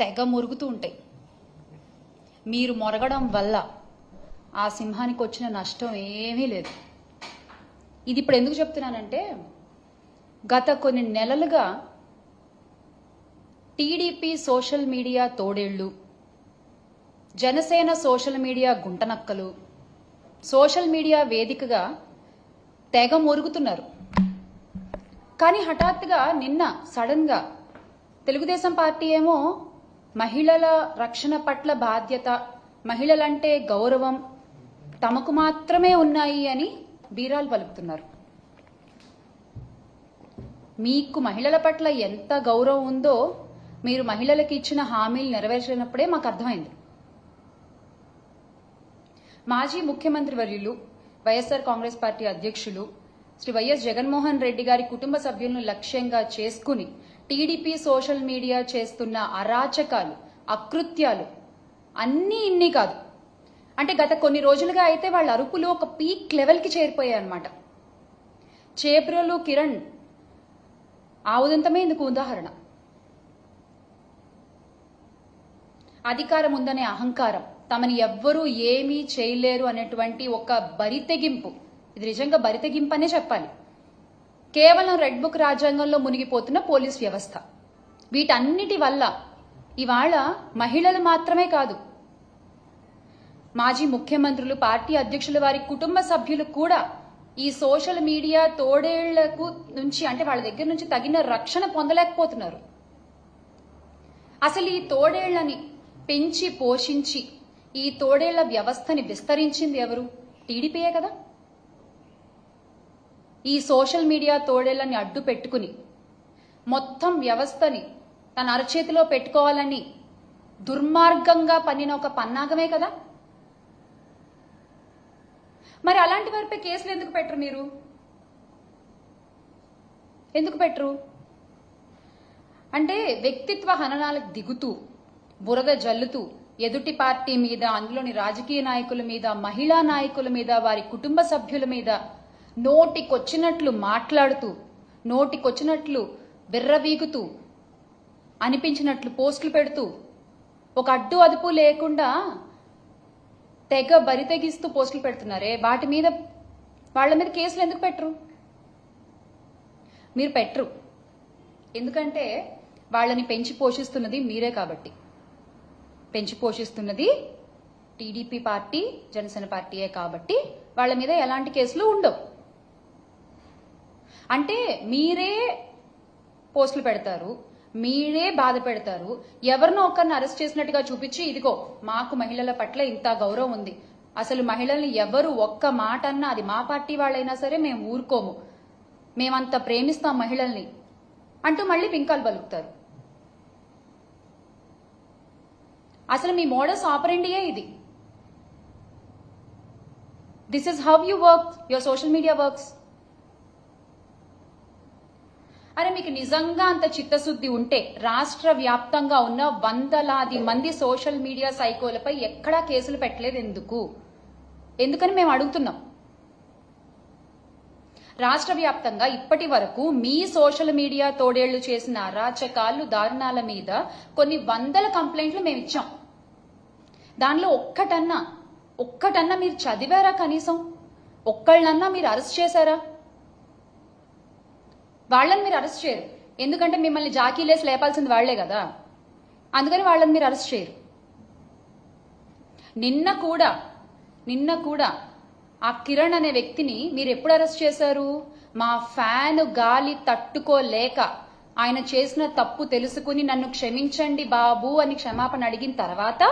తెగ మురుగుతూ ఉంటాయి. మీరు మొరగడం వల్ల ఆ సింహానికి వచ్చిన నష్టం ఏమీ లేదు. ఇది ఇప్పుడు ఎందుకు చెప్తున్నానంటే గత కొన్ని నెలలుగా టీడీపీ సోషల్ మీడియా తోడేళ్ళు జనసేన సోషల్ మీడియా గుంటనక్కలు సోషల్ మీడియా వేదికగా తెగ మురుగుతున్నారు. కానీ హఠాత్తుగా నిన్న సడన్గా తెలుగుదేశం పార్టీ ఏమో మహిళల రక్షణ పట్ల బాధ్యత మహిళలంటే గౌరవం తమకు మాత్రమే ఉన్నాయి అని బీరాలు పలుకుతున్నారు. మీకు మహిళల పట్ల ఎంత గౌరవం ఉందో మీరు మహిళలకు ఇచ్చిన హామీలు నెరవేర్చినప్పుడే మాకు అర్థమైంది. మాజీ ముఖ్యమంత్రి వర్యులు వైఎస్ఆర్ కాంగ్రెస్ పార్టీ అధ్యక్షులు శ్రీ వైఎస్ జగన్మోహన్ రెడ్డి గారి కుటుంబ సభ్యులను లక్ష్యంగా చేసుకుని టీడీపీ సోషల్ మీడియా చేస్తున్న అరాచకాలు అకృత్యాలు అన్నీ ఇన్ని కాదు. అంటే గత కొన్ని రోజులుగా అయితే వాళ్ళ అరుపులు ఒక పీక్ లెవెల్కి చేరిపోయాయి అనమాట చేబ్రోలు కిరణ్ ఆ ఉదంతమే ఇందుకు ఉదాహరణ. అధికారం ఉందనే అహంకారం తమని ఎవ్వరూ ఏమీ చేయలేరు అనేటువంటి ఒక బరితెగింపు. ఇది నిజంగా బరితెగింపు అనే చెప్పాలి. కేవలం రెడ్ బుక్ రాజ్యాంగంలో మునిగిపోతున్న పోలీస్ వ్యవస్థ. వీటన్నిటి వల్ల ఇవాళ మహిళలు మాత్రమే కాదు మాజీ ముఖ్యమంత్రులు పార్టీ అధ్యక్షుల వారి కుటుంబ సభ్యులు కూడా ఈ సోషల్ మీడియా తోడేళ్ళకు నుంచి అంటే వాళ్ళ దగ్గర నుంచి తగిన రక్షణ పొందలేకపోతున్నారు. అసలు ఈ తోడేళ్ళని పెంచి పోషించి ఈ తోడేళ్ళ వ్యవస్థని విస్తరించింది ఎవరు? టీడీపీయే కదా? ఈ సోషల్ మీడియా తోడేళ్ళని అడ్డు పెట్టుకుని మొత్తం వ్యవస్థని తన అరచేతిలో పెట్టుకోవాలని దుర్మార్గంగా పన్నిన ఒక పన్నాగమే కదా? మరి అలాంటి వారిపై కేసులు ఎందుకు పెట్టరు మీరు? ఎందుకు పెట్టరు? అంటే వ్యక్తిత్వ హననాలకు దిగుతూ బురద జల్లుతూ ఎదుటి పార్టీ మీద అందులోని రాజకీయ నాయకుల మీద మహిళా నాయకుల మీద వారి కుటుంబ సభ్యుల మీద నోటికొచ్చినట్లు మాట్లాడుతూ నోటికొచ్చినట్లు విర్రవీగుతూ అనిపించినట్లు పోస్టులు పెడుతూ ఒక అడ్డు అదుపు లేకుండా తెగ బరితెగిస్తూ పోస్టులు పెడుతున్నారే వాటి మీద వాళ్ళ మీద కేసులు ఎందుకు పెట్టరు? మీరు పెట్టరు. ఎందుకంటే వాళ్ళని పెంచి పోషిస్తున్నది మీరే కాబట్టి. పెంచి పోషిస్తున్నది టీడీపీ పార్టీ జనసేన పార్టీయే కాబట్టి వాళ్ళ మీద ఎలాంటి కేసులు ఉండవు. అంటే మీరే పోస్టులు పెడతారు మీరే బాధ పెడతారు ఎవరినో ఒకరిని అరెస్ట్ చేసినట్టుగా చూపించి ఇదిగో మాకు మహిళల పట్ల ఇంత గౌరవం ఉంది. అసలు మహిళల్ని ఎవరు ఒక్క మాట అన్నా అది మా పార్టీ వాళ్ళైనా సరే మేము ఊరుకోము. మేమంత ప్రేమిస్తాం మహిళల్ని అంటూ మళ్ళీ పింకాలు పలుకుతారు. అసలు మీ మోడల్స్ ఆపరెండియే ఇది. This is how you work your social media works అరే మీకు నిజంగా అంత చిత్తశుద్ధి ఉంటే రాష్ట్ర వ్యాప్తంగా ఉన్న వందలాది మంది సోషల్ మీడియా సైకోలపై ఎక్కడా కేసులు పెట్టలేదు ఎందుకు ఎందుకని మేము అడుగుతున్నాం? రాష్ట్ర వ్యాప్తంగా ఇప్పటి వరకు మీ సోషల్ మీడియా తోడేళ్ళు చేసిన అరాచకాలు దారుణాల మీద కొన్ని వందల కంప్లైంట్లు మేము ఇచ్చాం. దానిలో ఒక్కటన్నా ఒక్కటన్నా మీరు చదివారా కనీసం? ఒక్కళ్ళన్నా మీరు అరెస్ట్ చేశారా? వాళ్ళని మీరు అరెస్ట్ చేయరు. ఎందుకంటే మిమ్మల్ని జాకీలేసి లేపాల్సింది వాళ్ళే కదా. అందుకని వాళ్ళని మీరు అరెస్ట్ చేయరు. నిన్న కూడా నిన్న కూడా ఆ కిరణ్ అనే వ్యక్తిని మీరు ఎప్పుడు అరెస్ట్ చేశారు? మా ఫ్యాన్ గాలి తట్టుకోలేక ఆయన చేసిన తప్పు తెలుసుకుని నన్ను క్షమించండి బాబు అని క్షమాపణ అడిగిన తర్వాత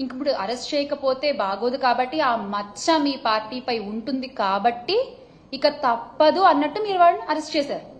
ఇంక ఇప్పుడు అరెస్ట్ చేయకపోతే బాగోదు కాబట్టి ఆ మచ్చ మీ పార్టీపై ఉంటుంది కాబట్టి ఇక తప్పదు అన్నట్టు మీరు వాళ్ళని అరెస్ట్ చేశారు.